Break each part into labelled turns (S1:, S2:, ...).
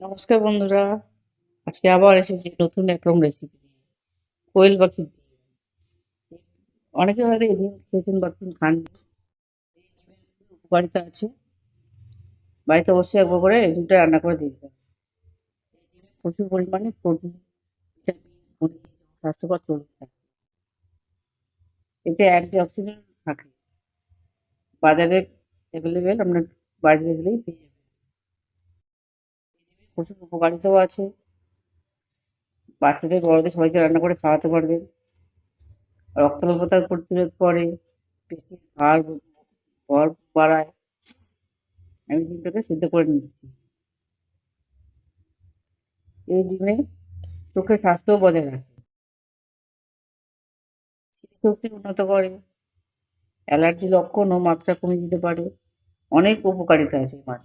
S1: নমস্কার বন্ধুরা। আজকে আবার এসেছি নতুন একরকম রেসিপি নিয়ে। কোয়েল পাখির ডিম। অনেকে হয়তো এই ডিম খেয়েছেন বা খান উপকারিতা আছে। বাড়িতে বসে একবার করে এই ডিমটা রান্না করে দেখবেন এই প্রচুর পরিমাণে প্রোটিন ভিটামিন খনিজ স্বাস্থ্যকর চর্বি থাকে। এতে অ্যান্টি অক্সিডেন্ট থাকে। বাজারে অ্যাভেলেবেল আপনার বাজারে গেলেই পেয়ে প্রচুর উপকারিতাও আছে। বাচ্চাদের, বড়দের সবাইকে রান্না করে খাওয়াতে পারবেন রক্তাল্পতা প্রতিরোধ করে, পেশি হাড় ভর বাড়ায়। আমি ডিমটাকে সিদ্ধ করে নিচ্ছি এই ডিমে চোখের স্বাস্থ্যও বজায় রাখে। স্মৃতিশক্তি উন্নত করে। অ্যালার্জি লক্ষণ ও মাত্রা কমিয়ে দিতে পারে। অনেক উপকারিতা আছে মাছ।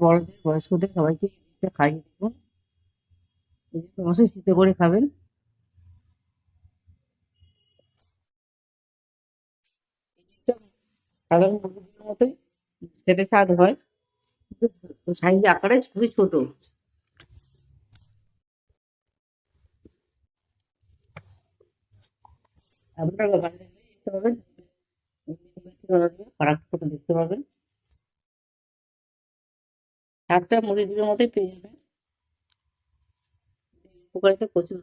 S1: বড়দের বয়স্কদের সবাইকে ডিমটা খাইয়ে দেখুন। এই সিদ্ধ করে খাবেন। সাধারণ মুরগির মতোই খেতে স্বাদ হয়। কিন্তু সাইজ আকারে খুবই ছোট। আপনারা দেখতে পাবেন। কত দেখতে পাবেন। স্বাদটা মুড়ি ডিমের মতোই পেয়ে যাবেন উপকারিতা প্রচুর।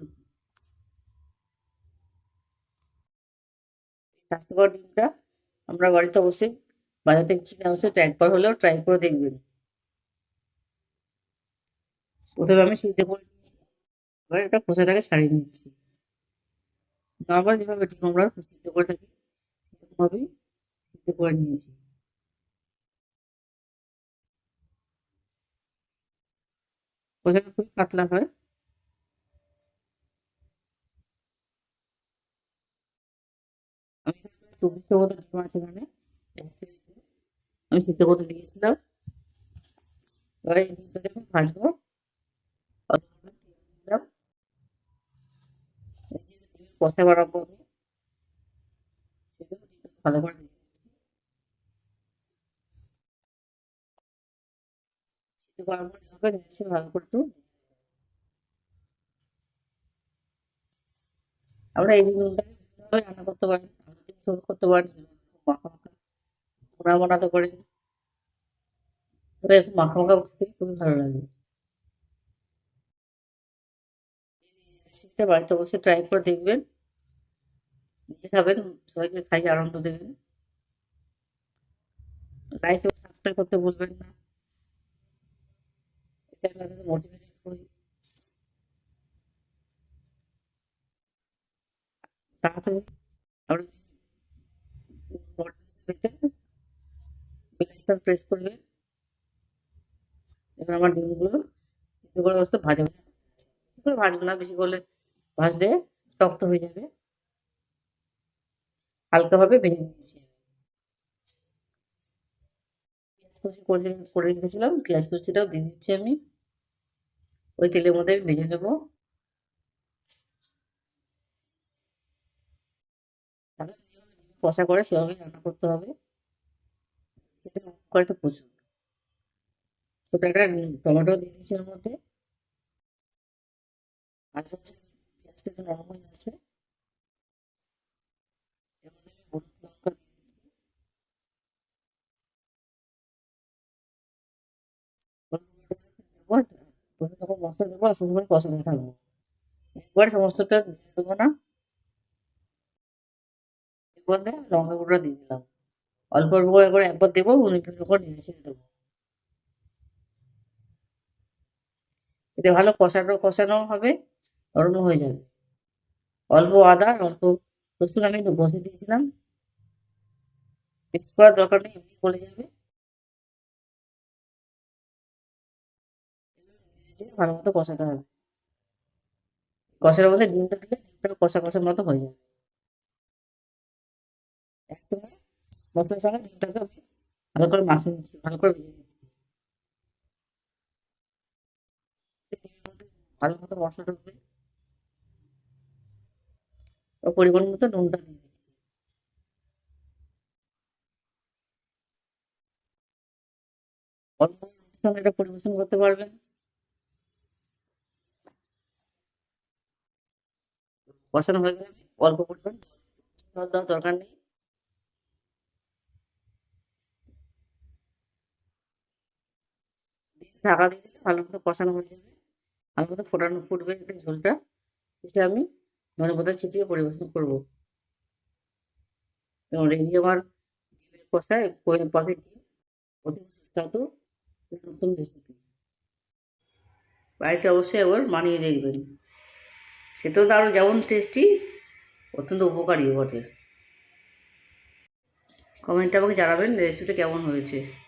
S1: স্বাস্থ্যকর ডিমটা আমরা বাড়িতে অবশ্যই বাজার থেকে কিনে অবশ্যই একবার হলেও ট্রাই করে দেখবেন। প্রথমে আমি সিদ্ধ করে নিচ্ছি এবার এটা খোসাটাকে ছাড়িয়ে নিচ্ছি। নর্মাল যেভাবে ডিম আমরা সিদ্ধ করে থাকি, সেরকমভাবেই সিদ্ধ করে নিয়েছি। খোসাটা খুবই পাতলা হয়। আমি এখানে চব্বিশশো মতো ডিম আছে এখানে। আমি সিদ্ধ করতে দিয়েছিলাম। এবার এই ডিমটাকে আমি ভাজবো। কষা বানাবো আমি। ভালো করে বাড়িতে ট্রাই করে দেখবেন। খাবেন সবাইকে খাইয়ে আনন্দ দেবেন। করতে ভুলবেন না। এতে আমি আপনাদের মোটিভেটেড করি তাড়াতাড়ি আমরা পেতে প্রেস করবেন এবার আমার ডিমগুলো সিদ্ধ করে অবস্থা ভাজা করে ভাজবো না? বেশি করলে ভাজলে শক্ত হয়ে যাবে। হালকাভাবে ভেজে নিয়েছি কুচি করে রেখেছিলাম। পেঁয়াজ কুচিটাও দিয়ে দিচ্ছি আমি। ওই তেলের মধ্যে আমি ভেজে নেব। কষা করে সেভাবে রান্না করতে হবে। খেতে উপকারিতা প্রচুর। একটা টমেটো দিয়ে দিচ্ছি এর মধ্যে। পেঁয়াজটা নরম আসবে। প্রথমে যখন মশলা দেবো আস্তে আস্তে করে কষাতে থাকব। একবার সমস্তটা দিয়ে দেবো না। এর মধ্যে লঙ্কা গুঁড়ো দিয়ে দিলাম। অল্প অল্প করে করে একবার দেবো উনিশ করে নেড়ে ছেড়ে দেবো। এতে ভালো কষানো কষানো হবে নরম হয়ে যাবে। অল্প আদা, অল্প রসুন আমি ঘষে দিয়েছিলাম। মিক্স করার দরকার নেই, এমনি গলে যাবে। ভালো মতো কষাতে হবে। কষার মধ্যে ডিমটা দিলে ডিমটা কষা কষার মতো হয়ে যাবে। একসঙ্গে মশলার সঙ্গে ডিমটাকে আমি ভালো করে নিচ্ছি, ভালো করে ভেজে নিচ্ছি। ভালো মতো মশলা ঢুকবে। ও পরিমাণ মতো নুনটা দিয়ে সঙ্গে এটা পরিবেশন করতে পারবেন। কষানো হয়ে গেলে অল্প পরিমাণ জল দেওয়ার দরকার নেই। ঢাকা দিয়ে দিলে ভালো মতো কষানো হয়ে যাবে। ভালো মতো ফোটানো ফুটবে এতে ঝোলটা। সেটা আমি ধনে পাতা ছিটিয়ে পরিবেশন করব। এবং রেডি আমার ডিমের কোয়েল পাখির ডিম, অতি সুস্বাদু নতুন রেসিপি বাড়িতে অবশ্যই একবার বানিয়ে দেখবেন। খেতেও তো আরও যেমন টেস্টি অত্যন্ত উপকারী বটে। কমেন্টে আমাকে জানাবেন রেসিপিটা কেমন হয়েছে।